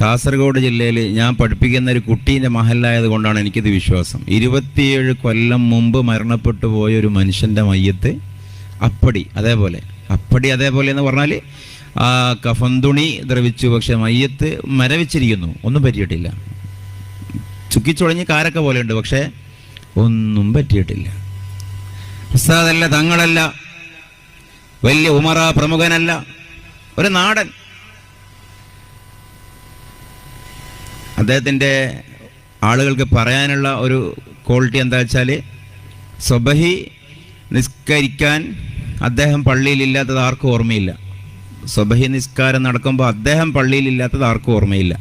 കാസർഗോഡ് ജില്ലയിൽ ഞാൻ പഠിപ്പിക്കുന്ന ഒരു കുട്ടീന്റെ മഹലായത് കൊണ്ടാണ് എനിക്കിത് വിശ്വാസം. ഇരുപത്തിയേഴ് കൊല്ലം മുമ്പ് മരണപ്പെട്ടു പോയ ഒരു മനുഷ്യന്റെ മയ്യത്ത് അപ്പടി അതേപോലെ അപ്പടി അതേപോലെ എന്ന് പറഞ്ഞാൽ ആ കഫന്തുണി ദ്രവിച്ചു പക്ഷെ മയ്യത്ത് മരവിച്ചിരിക്കുന്നു. ഒന്നും പറ്റിയിട്ടില്ല. ചുക്കിച്ചുളഞ്ഞ് കാരക്ക പോലെയുണ്ട് പക്ഷേ ഒന്നും പറ്റിയിട്ടില്ല. ഉസ്താദല്ല തങ്ങളല്ല വലിയ ഉമറ പ്രമുഖനല്ല ഒരു നാടൻ അദ്ദേഹത്തിന്റെ ആളുകൾക്ക് പറയാനുള്ള ഒരു ക്വാളിറ്റി എന്താ വെച്ചാൽ സ്വബഹി നിസ്കരിക്കാൻ അദ്ദേഹം പള്ളിയിലില്ലാത്തത് ആർക്കും ഓർമ്മയില്ല. സ്വബഹി നിസ്കാരം നടക്കുമ്പോൾ അദ്ദേഹം പള്ളിയിലില്ലാത്തത് ആർക്കും ഓർമ്മയില്ല.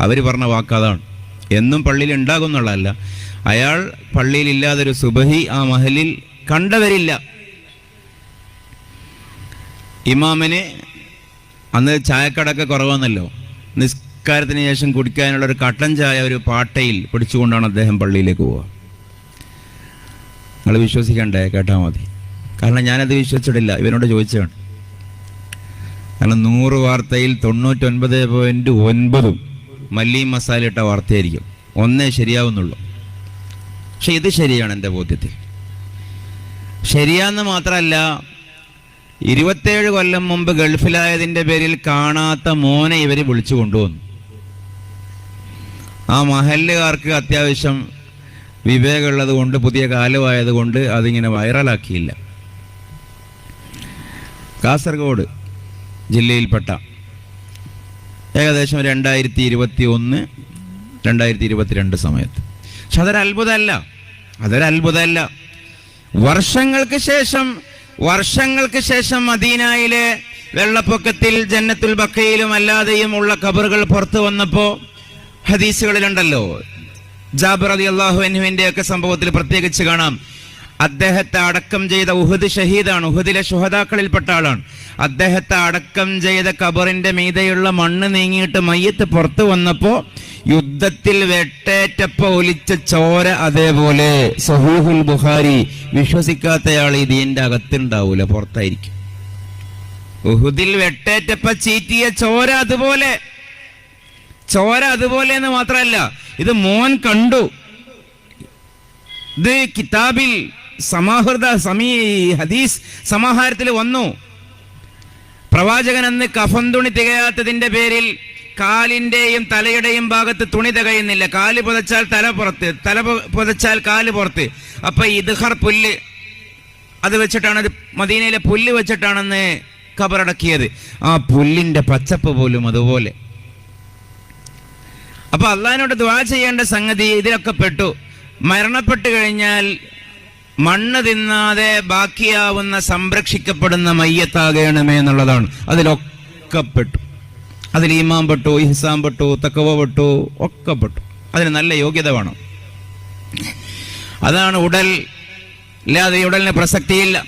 അവർ പറഞ്ഞ വാക്ക് അതാണ്. എന്നും പള്ളിയിൽ ഉണ്ടാകും എന്നുള്ളതല്ല. അയാൾ പള്ളിയിലില്ലാതൊരു സുബഹി ആ മഹലിൽ കണ്ടവരില്ല. ഇമാമിന് അന്ന് ചായക്കടയൊക്കെ കുറവാന്നല്ലോ. നിസ്കാരത്തിന് ശേഷം കുടിക്കാനുള്ള ഒരു കട്ടൻ ചായ ഒരു പാട്ടയിൽ പിടിച്ചുകൊണ്ടാണ് അദ്ദേഹം പള്ളിയിലേക്ക് പോവുക. നിങ്ങൾ വിശ്വസിക്കണ്ടേ? കേട്ടാൽ മതി. കാരണം ഞാനത് വിശ്വസിച്ചിട്ടില്ല. ഇവനോട് ചോദിച്ചതാണ്. കാരണം നൂറ് വാർത്തയിൽ തൊണ്ണൂറ്റൊൻപത് പോയിന്റ് ഒൻപതും മല്ലിയും മസാല ഇട്ട വാർത്തയായിരിക്കും. ഒന്നേ ശരിയാവുന്നുള്ളൂ. പക്ഷെ ഇത് ശരിയാണ് എന്റെ ബോധ്യത്തിൽ. ശരിയാന്ന് മാത്രമല്ല ഇരുപത്തേഴ് കൊല്ലം മുമ്പ് ഗൾഫിലായതിന്റെ പേരിൽ കാണാത്ത മോനെ ഇവർ വിളിച്ചു കൊണ്ടുവന്നു. ആ മഹല്ലുകാർക്ക് അത്യാവശ്യം വിവേകമുള്ളത് കൊണ്ട് പുതിയ കാലമായത് കൊണ്ട് അതിങ്ങനെ വൈറലാക്കിയില്ല. കാസർഗോഡ് ജില്ലയിൽപ്പെട്ട ഏകദേശം രണ്ടായിരത്തി ഇരുപത്തി ഒന്ന് രണ്ടായിരത്തി ഇരുപത്തിരണ്ട് സമയത്ത്. പക്ഷെ അതൊരു അത്ഭുതമല്ല അതൊരു അത്ഭുതമല്ല വർഷങ്ങൾക്ക് ശേഷം വർഷങ്ങൾക്ക് ശേഷം മദീനയിലെ വെള്ളപ്പൊക്കത്തിൽ ജന്നത്തുൽ ബക്കയിലും അല്ലാതെയും ഉള്ള കബറുകൾ പുറത്തു വന്നപ്പോ ഹദീസുകളിലുണ്ടല്ലോ. ജാബിർ അലി അള്ളാഹു അനുവിന്റെ ഒക്കെ സംഭവത്തിൽ പ്രത്യേകിച്ച് കാണാം. അദ്ദേഹത്തെ അടക്കം ചെയ്ത ഉഹദ് ഷഹീദാണ്. ഉഹദിലെ ശുഹതാക്കളിൽപ്പെട്ട ആളാണ്. അദ്ദേഹത്തെ അടക്കം ചെയ്ത കബറിന്റെ മീതെയുള്ള മണ്ണ് നീങ്ങിയിട്ട് മയ്യത്ത് പുറത്തു വന്നപ്പോ യുദ്ധത്തിൽ വെട്ടേറ്റപ്പോ ഒലിച്ച ചോര അതേപോലെ സഹൂഹുൽ ബുഖാരി വിശ്വസിക്കാത്തയാൾ ഇതിന്റെ അകത്തുണ്ടാവൂല പുറത്തായിരിക്കും. ഉഹുദിൽ വെട്ടേറ്റപ്പ ചീറ്റിയ ചോര അതുപോലെ. ചോര അതുപോലെ എന്ന് മാത്രമല്ല ഇത് മോൻ കണ്ടു. ഇത് കിതാബിൽ സമാഹൃത സമീ ഹദീസ് സമാഹാരത്തിൽ വന്നു. പ്രവാചകൻ അന്ന് കഫം തുണി തികയാത്തതിന്റെ പേരിൽ കാലിന്റെയും തലയുടെയും ഭാഗത്ത് തുണി തികയുന്നില്ല. കാൽ പുതച്ചാൽ തല പുറത്ത് തല പുതച്ചാൽ കാൽ പുറത്ത്. അപ്പൊ ഇദ്ഹർ പുല്ല് അത് വെച്ചിട്ടാണ് മദീനയിലെ പുല്ല് വെച്ചിട്ടാണെന്ന് ഖബറടക്കിയത്. ആ പുല്ലിന്റെ പച്ചപ്പ് പോലും അതുപോലെ. അപ്പൊ അള്ളഹാനോട് ദ്വാ ചെയ്യേണ്ട സംഗതി ഇതിലൊക്കെ പെട്ടു. മരണപ്പെട്ടു കഴിഞ്ഞാൽ മണ്ണ് തിന്നാതെ ബാക്കിയാവുന്ന സംരക്ഷിക്കപ്പെടുന്ന മയ്യത്താകണമേ എന്നുള്ളതാണ്. അതിലൊക്കെ പെട്ടു. അതിൽ ഈമാൻ പെട്ടു ഇഹ്സാൻ പെട്ടു തക്കവ പെട്ടു ഒക്കെ പെട്ടു. അതിന് നല്ല യോഗ്യത വേണം. അതാണ് ഉടൽ. ഇല്ലാതെ ഉടലിന് പ്രസക്തിയില്ല.